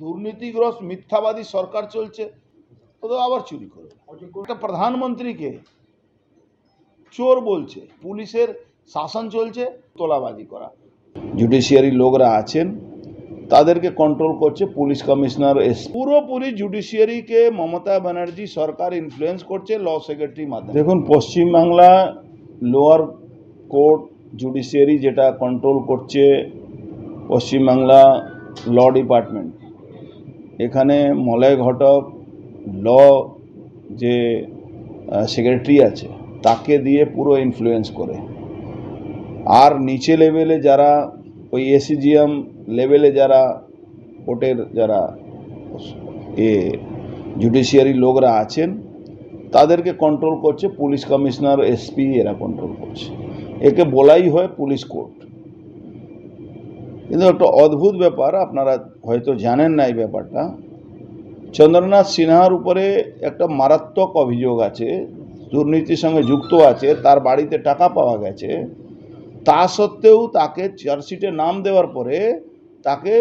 দুর্নীতিগ্রস্ত, মিথ্যাবাদী সরকার চলছে, ও তো আবার চুরি করে। একটা প্রধানমন্ত্রীকে চোর বলছে, পুলিশের শাসন চলছে, তোলাবাজি করা। জুডিশিয়ারি লোকরা আছেন, তাদেরকে কন্ট্রোল করছে, পুলিশ কমিশনার এস পুরোপুরি জুডিশিয়ারিকে মমতা ব্যানার্জি সরকার ইনফ্লুয়েন্স করছে ল সেক্রেটারির মাধ্যমে। দেখুন, পশ্চিমবাংলা লোয়ার কোর্ট জুডিশিয়ারি যেটা কন্ট্রোল করছে, পশ্চিমবাংলা ল ডিপার্টমেন্ট এখানে মলয় ঘটক, ল যে সেক্রেটারি আছে, তাকে দিয়ে পুরো ইনফ্লুয়েন্স করে। আর নিচে লেভেলে যারা, ওই এসিজিএম লেভেলে যারা, কোর্টের যারা, এ জুডিশিয়ারি লোকরা আছেন, তাদেরকে কন্ট্রোল করছে, পুলিশ কমিশনার এসপি এরা কন্ট্রোল করছে। একে বলাই হয় পুলিশ কোর্ট। কিন্তু একটা অদ্ভুত ব্যাপার, আপনারা হয়তো জানেন না এই ব্যাপারটা। চন্দ্রনাথ সিনহার উপরে একটা মারাত্মক অভিযোগ আছে, দুর্নীতির সঙ্গে যুক্ত আছে, তার বাড়িতে টাকা পাওয়া গেছে। তা সত্ত্বেও তাকে চার্জশিটে নাম দেওয়ার পরে তাকে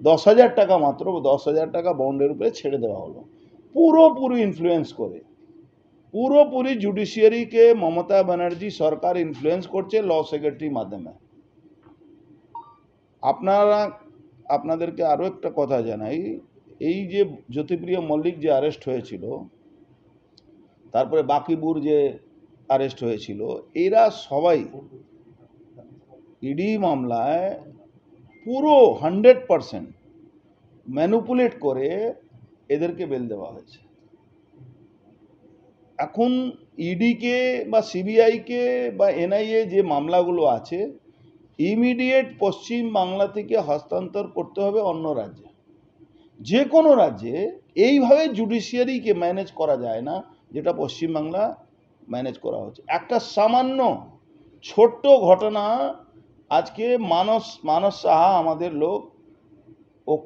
দশ হাজার টাকা মাত্র, দশ হাজার টাকা বন্ডের উপরে ছেড়ে দেওয়া হলো। পুরোপুরি ইনফ্লুয়েন্স করে। পুরোপুরি জুডিশিয়ারিকে মমতা ব্যানার্জি সরকার ইনফ্লুয়েন্স করছে ল সেক্রেটারির মাধ্যমে। আপনারা, আপনাদেরকে আরও একটা কথা জানাই। এই যে জ্যোতিপ্রিয় মল্লিক যে অ্যারেস্ট হয়েছিল, তারপরে বাকিবুর যে অ্যারেস্ট হয়েছিল, এরা সবাই ইডি মামলায় পুরো হান্ড্রেড পারসেন্ট ম্যানুপুলেট করে এদেরকে বেল দেওয়া হয়েছে। এখন ইডিকে বা সিবিআইকে বা এনআইএ যে মামলাগুলো আছে ইমিডিয়েট পশ্চিম বাংলা থেকে হস্তান্তর করতে হবে অন্য রাজ্যে। যে কোনো রাজ্যে এইভাবে জুডিশিয়ারিকে ম্যানেজ করা যায় না, যেটা পশ্চিমবাংলা ম্যানেজ করা হচ্ছে। একটা সামান্য ছোট্ট ঘটনা, আজকে মানস মানস সাহা আমাদের লোক, ও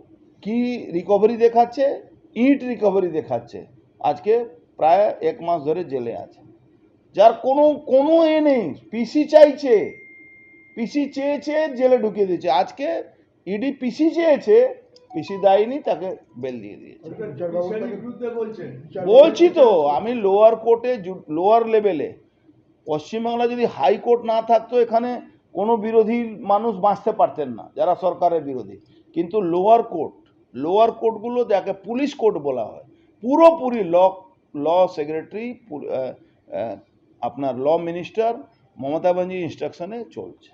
কি রিকভারি দেখাচ্ছে? ইট রিকভারি দেখাচ্ছে। আজকে প্রায় এক মাস ধরে জেলে আছে। যার কোনো কোনো এ নেই পিসি চাইছে। পিসি চেয়েছে জেলে ঢুকিয়ে দিয়েছে। আজকে ইডি পিসি চেয়েছে পিসি দেয়নি তাকে বেল দিয়ে দিয়েছে। বলছি তো আমি লোয়ার কোর্টে লোয়ার লেভেলে পশ্চিমবাংলা যদি হাইকোর্ট না থাকতো এখানে কোনো বিরোধী মানুষ বাঁচতে পারতেন না যারা সরকারের বিরোধী। কিন্তু লোয়ার কোর্ট লোয়ার কোর্টগুলো যাকে পুলিশ কোর্ট বলা হয় পুরোপুরি ল ল সেক্রেটারি আপনার ল মিনিস্টার মমতা ব্যানার্জি ইনস্ট্রাকশনে চলছে।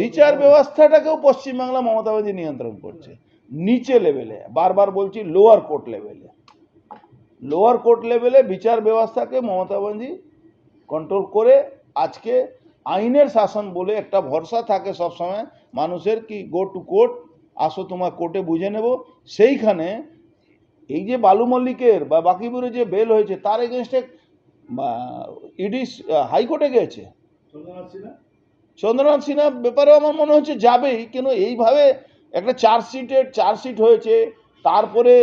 বিচার ব্যবস্থাটাকেও পশ্চিমবাংলা মমতা ব্যানার্জি নিয়ন্ত্রণ করছে। নিচে লেভেলে বারবার বলছি লোয়ার কোর্ট লেভেলে। লোয়ার কোর্ট লেভেলে বিচার ব্যবস্থাকে মমতা ব্যানার্জি কন্ট্রোল করে আজকে আইনের শাসন বলে একটা ভরসা থাকে সবসময় মানুষের কি গো টু কোর্ট আসো তোমার কোর্টে বুঝে নেব। সেইখানে এই যে বালু মল্লিকের বা বাকিপুরে যে বেল হয়েছে তার এগেনস্টে ইডি হাইকোর্টে গেছে চন্দ্রনাথ সিনহা ব্যাপারেও আমার মনে হচ্ছে যাবেই কিন্তু এইভাবে একটা চার্জশিটের চার্জশিট হয়েছে তারপরে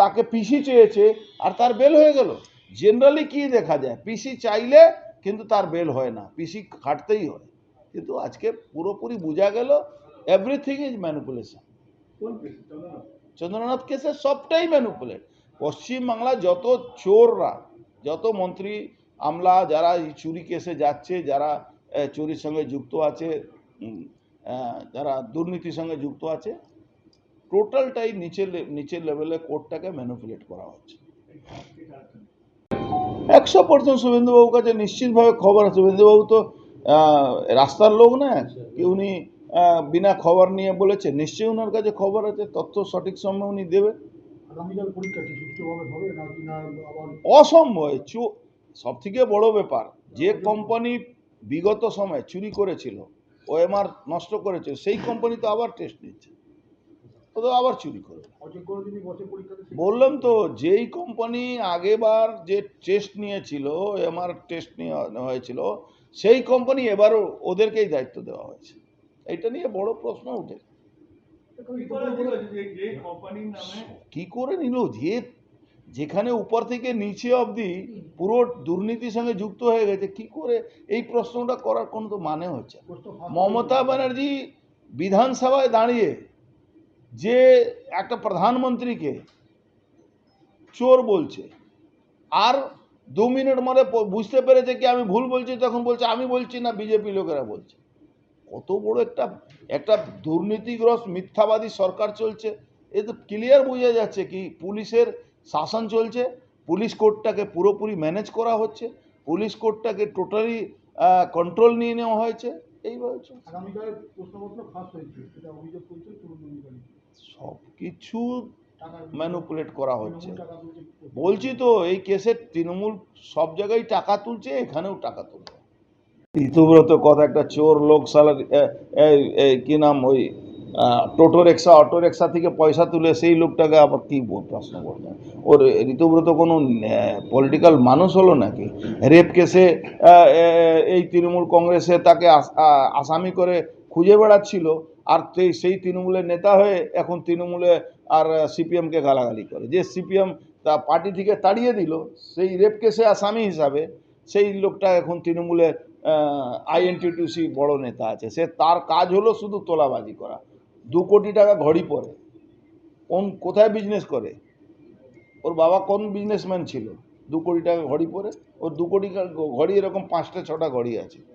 তাকে পিসি চেয়েছে আর তার বেল হয়ে গেল। জেনারেলি কি দেখা যায়? পিসি চাইলে কিন্তু তার বেল হয় না। পিসি খাটতেই হয়। কিন্তু আজকে পুরোপুরি বোঝা গেল এভরিথিং ইজ ম্যানুপুলেশন চন্দ্রনাথ। কেসে সবটাই ম্যানুপুলেট পশ্চিমবাংলা যত চোররা যত মন্ত্রী আমলা যারা চুরি কেসে যাচ্ছে যারা চুরির সঙ্গে যুক্ত আছে যারা দুর্নীতির সঙ্গে যুক্ত আছে টোটালটাই নিচের নিচের লেভেলে কোর্টটাকে ম্যানুপুলেট করা হচ্ছে। একশো পার্সেন্ট শুভেন্দুবাবুর কাছে নিশ্চিতভাবে খবর আছে। শুভেন্দুবাবু তো রাস্তার লোক না কি উনি বিনা খবর নিয়ে বলেছে নিশ্চয়ই ওনার কাছে খবর আছে তথ্য সঠিক সময় উনি দেবে। অসম্ভব সব থেকে বড় ব্যাপার যে কোম্পানি বিগত সময় চুরি করেছিল ওএমআর নষ্ট করেছিল সেই কোম্পানি তো আবার টেস্ট নিচ্ছে। ও তো আবার চুরি পরীক্ষাতে বললাম তো যেই কোম্পানি আগেবার যে টেস্ট নিয়েছিল এমআর টেস্ট নিয়ে হয়েছিল সেই কোম্পানি এবারও ওদেরকেই দায়িত্ব দেওয়া হয়েছে। এটা নিয়ে বড় প্রশ্ন উঠে। কি করে নিল? যে যেখানে উপর থেকে নিচে অবধি পুরো দুর্নীতির সঙ্গে যুক্ত হয়ে গেছে, কি করে এই প্রশ্নটা করার কোনো তো মানে হচ্ছে মমতা ব্যানার্জি বিধানসভায় দাঁড়িয়ে যে একটা প্রধানমন্ত্রীকে চোর বলছে, আর দু মিনিট মধ্যে বুঝতে পেরেছে কি আমি ভুল বলছি, তখন বলছে, আমি বলছি না, বিজেপি লোকেরা বলছে। কত বড় একটা একটা দুর্নীতিগ্রস্ত মিথ্যাবাদী সরকার চলছে, এ তো ক্লিয়ার বোঝা যাচ্ছে কি পুলিশের শাসন চলছে পুলিশ কোর্টটাকে পুরোপুরি ম্যানেজ করা হচ্ছে পুলিশ কোর্টটাকে টোটালি কন্ট্রোল নিয়ে নেওয়া হয়েছে এইভাবে চলছে। আগামীকাল প্রশ্নপত্র ফাঁস হয়েছে এটা অভিযোগ করছে তৃণমূল সব কিছু ম্যানুপুলেট করা হচ্ছে। বলছি তো এই কেসে তৃণমূল সব জায়গায় টাকা তুলছে এখানেও টাকা তুলছে। ঋতুব্রত কথা একটা চোর লোক সালার কি নাম ওই টোটো রিক্সা অটো রিক্সা থেকে পয়সা তুলে সেই লোকটাকে আবার কি প্রশ্ন করবে ওর ঋতুব্রত কোনো পলিটিক্যাল মানুষ হলো নাকি? রেপ কেসে এই তৃণমূল কংগ্রেসে তাকে আসামি করে খুঁজে বেড়াচ্ছিল আর সেই- সেই তৃণমূলের নেতা হয়ে এখন তৃণমূলে আর সিপিএমকে গালাগালি করে। যে সিপিএম তা পার্টি থেকে তাড়িয়ে দিল, সেই রেপ কেসে আসামি হিসাবে সেই লোকটা এখন তৃণমূলের আইএনটিটিউসি বড় নেতা আছে। সে তার কাজ হলো শুধু তোলাবাজি করা। দু কোটি টাকা ঘড়ি পরে। কোন, কোথায় বিজনেস করে? ওর বাবা কোন বিজনেসম্যান ছিল? দু কোটি টাকা ঘড়ি পরে? ওর দু কোটি ঘড়ি এরকম পাঁচটা ছটা ঘড়ি আছে।